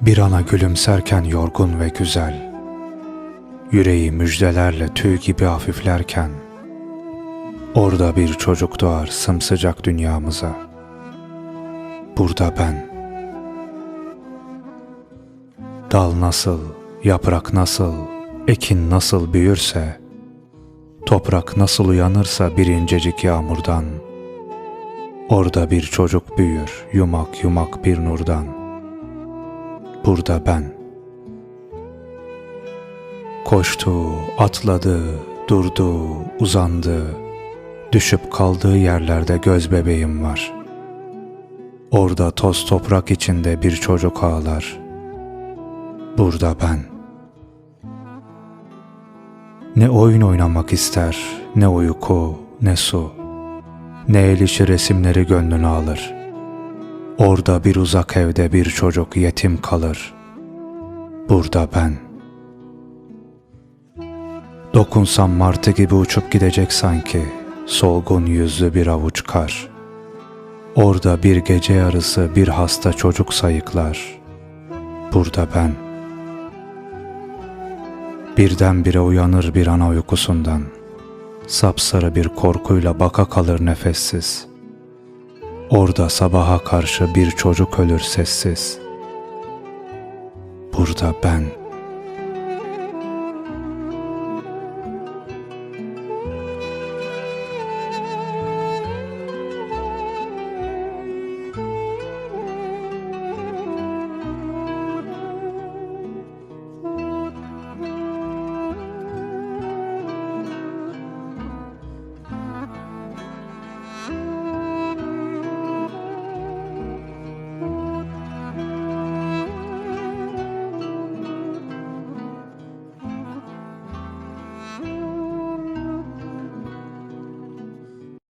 Bir ana gülümserken yorgun ve güzel, Yüreği müjdelerle tüy gibi hafiflerken, Orada bir çocuk doğar sımsıcak dünyamıza. Burada ben. Dal nasıl, yaprak nasıl, ekin nasıl büyürse, Toprak nasıl uyanırsa bir incecik yağmurdan, Orada bir çocuk büyür yumak yumak bir nurdan. Burada ben. Koştu, atladı, durdu, uzandı. Düşüp kaldığı yerlerde göz bebeğim var. Orada toz toprak içinde bir çocuk ağlar. Burada ben. Ne oyun oynamak ister, ne uyku, ne su. Ne el işi resimleri gönlünü alır. Orada bir uzak evde bir çocuk yetim kalır. Burada ben. Dokunsam martı gibi uçup gidecek sanki, solgun yüzlü bir avuç kar. Orada bir gece yarısı bir hasta çocuk sayıklar. Burada ben. Birdenbire uyanır bir ana uykusundan. Sapsarı bir korkuyla baka kalır nefessiz. Orada sabaha karşı bir çocuk ölür sessiz. Burada ben.''